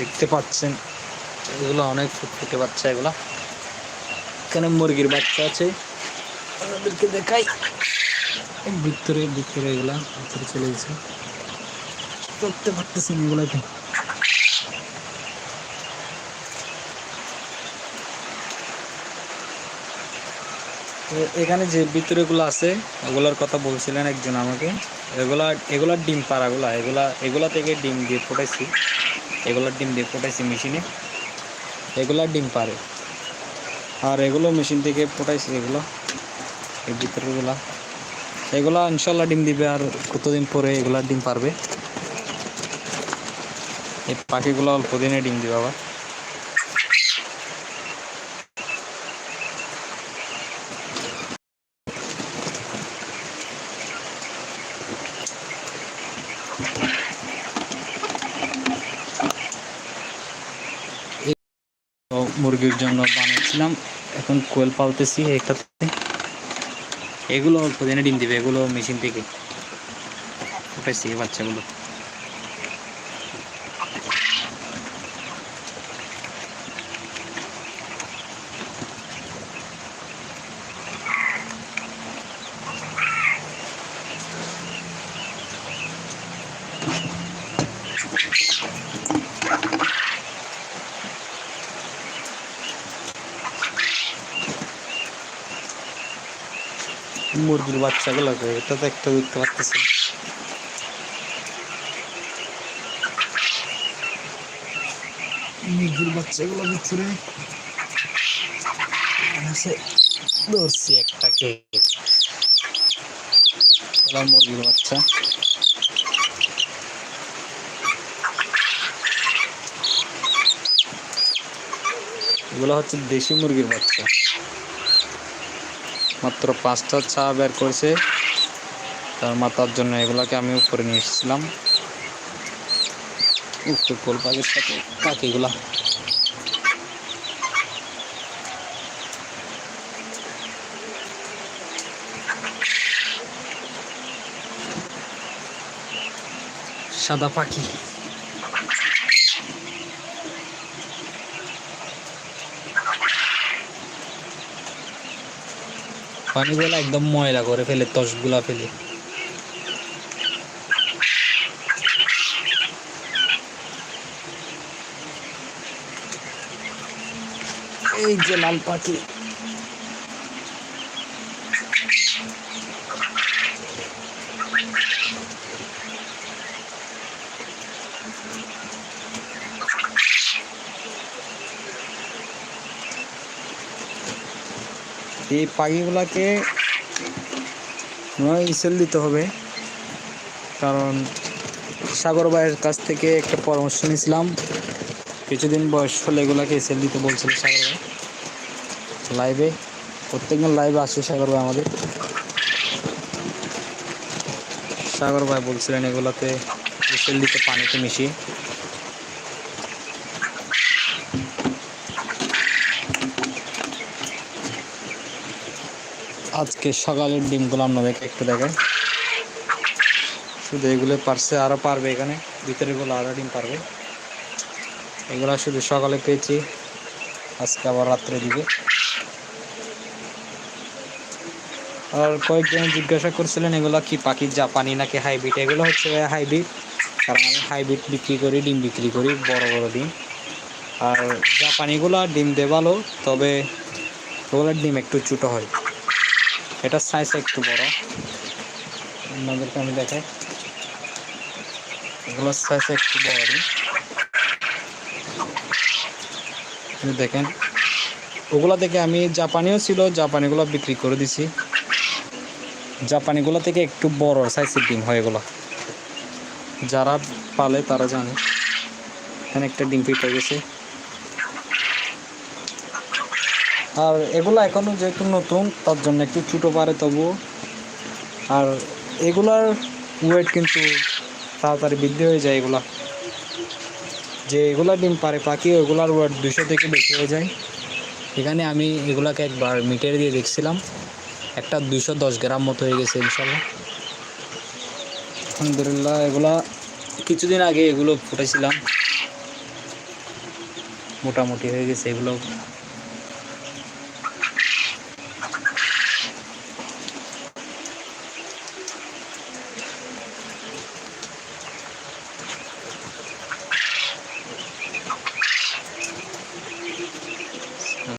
দেখতে পাচ্ছেন। এগুলো অনেক ফুটফুটে বাচ্চা এগুলা। এখানে মুরগির বাচ্চা আছে। আপনাদেরকে দেখাই। ভিতরে ভিতরে এগুলা, ভিতরে চলে গেছে। করতে পারতেছেন এগুলাকে এখানে যে ভিতরেগুলো আছে, ওগুলোর কথা বলছিলেন একজন আমাকে। এগুলা এগুলার ডিম পাড়াগুলা, এগুলা এগুলা থেকে ডিম দিয়ে ফুটাইছি। এগুলার ডিম দিয়ে ফুটাইছি মেশিনে। এগুলার ডিম পারে। আর এগুলো মেশিন থেকে ফুটাইছি এগুলো, এই ভিতরেগুলা এগুলো ইনশাল্লাহ ডিম দিবে আর কতদিন পরে এগুলার ডিম পারবে। এই পাখিগুলো অল্প দিনে ডিম দিবে আবার। মুরগির জন্য বানিয়েছিলাম। এখন কোয়েল পালতেছি একটাতে। এগুলো অল্প দিনে ডিম দিবে, এগুলো মেশিন থেকে। ফুটাইছি বাচ্চাগুলো। মুরগির বাচ্চাগুলো এটা তো একটা দেখতে পাচ্তেছি। মুরগির বাচ্চাগুলো ভিতরে ধরছি একটাকে। মুরগির বাচ্চা। এগুলো হচ্ছে দেশি মুরগির বাচ্চা। মাত্র পাঁচটা চা বের করেছে। তার মাতার জন্য এগুলাকে আমি উপরে নিয়ে এসেছিলাম। পাখির সাথে পাখিগুলা সাদা পাখি। পানিগুলো একদম ময়লা করে ফেলে তসগুলা ফেলে। এই যে লাল পাখি এই পাখিগুলাকে নয় ইসেল দিতে হবে। কারণ সাগর ভাইয়ের কাছ থেকে একটা পরামর্শ নিয়েছিলাম। কিছুদিন বয়স হলে এগুলাকে এসেল দিতে বলছিল সাগর ভাই। লাইভে, প্রত্যেকদিন লাইভে আসে সাগর ভাই আমাদের। সাগর ভাই বলছিলেন এগুলাতে এসেল দিতে পানিতে মিশিয়ে। আজকে সকালের ডিমগুলো আপনাদেরকে একটু দেখাই শুধু এগুলো পারছে আরও পারবে এখানে। ভিতরেগুলো আরও ডিম পারবে। এগুলো শুধু সকালে পেয়েছি, আজকে আবার রাত্রে দিবে। আর কয়েকজন জিজ্ঞাসা করছিলেন, এগুলো কি পাখি জাপানি নাকি হাইব্রিড? এগুলো হচ্ছে হাইব্রিড, কারণ আমি হাইব্রিড বিক্রি করি, ডিম বিক্রি করি, বড় বড় ডিম। আর জাপানিগুলো ডিম দেয় ভালো, তবে ওগুলোর ডিম একটু ছোটো হয়। এটা সাইজ একটু বড়। আপনাদেরকে আমি দেখাই। এগুলোর সাইজ একটু বড় দেখেন, ওগুলা থেকে আমি জাপানিও ছিল, জাপানিগুলো বিক্রি করে দিছি। জাপানিগুলো থেকে একটু বড় সাইজের ডিম হয় এগুলো। যারা পালে তারা জানে। এখানে একটা ডিম ফিট হয়ে গেছে। আর এগুলো এখনও যেহেতু নতুন, তার জন্য একটু ছোটো পারে তবুও। আর এগুলার ওয়েট কিন্তু তাড়াতাড়ি বৃদ্ধি হয়ে যায় এগুলা। যে এগুলা ডিম পারে পাখি, ওগুলার ওয়েট দুশো থেকে বেশি হয়ে যায়। এখানে আমি এগুলাকে একবার মিটার দিয়ে দেখছিলাম। একটা দুশো দশ গ্রাম মতো হয়ে গেছে ইনশাল্লাহ। আলহামদুলিল্লাহ, এগুলা কিছুদিন আগে এগুলো ফুটেছিলাম। মোটামুটি হয়ে গেছে এগুলো।